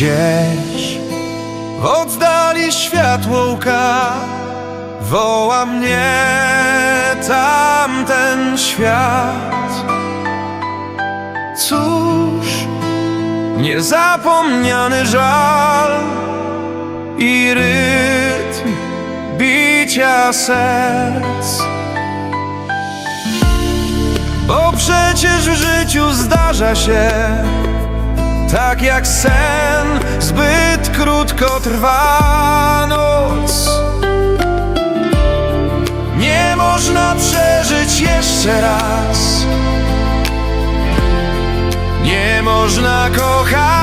Gdzieś w oddali światło łka Woła mnie tamten świat. Cóż, niezapomniany żal I rytm bicia serc. Bo przecież w życiu zdarza się tak jak sen zbyt krótko trwa noc. Nie można przeżyć jeszcze raz. Nie można kochać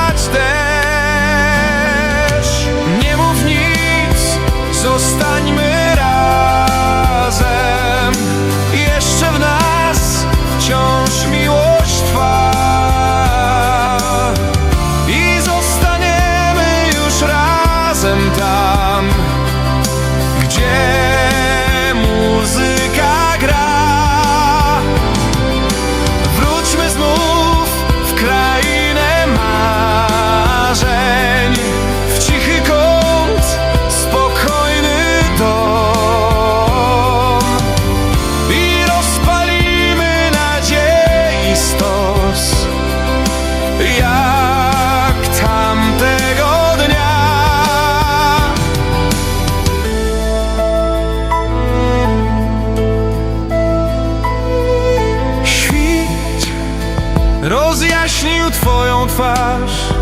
rozjaśnił Twoją twarz,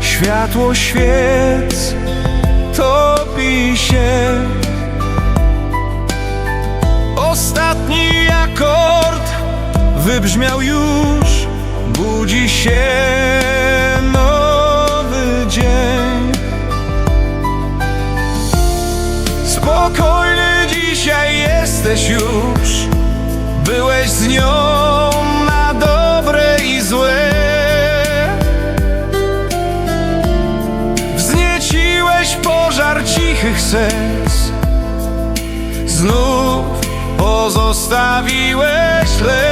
światło świec topi się. Ostatni akord wybrzmiał już, budzi się nowy dzień. Spokojny dzisiaj jesteś już, byłeś z nią cichych serc, znów pozostawiłeś lęk.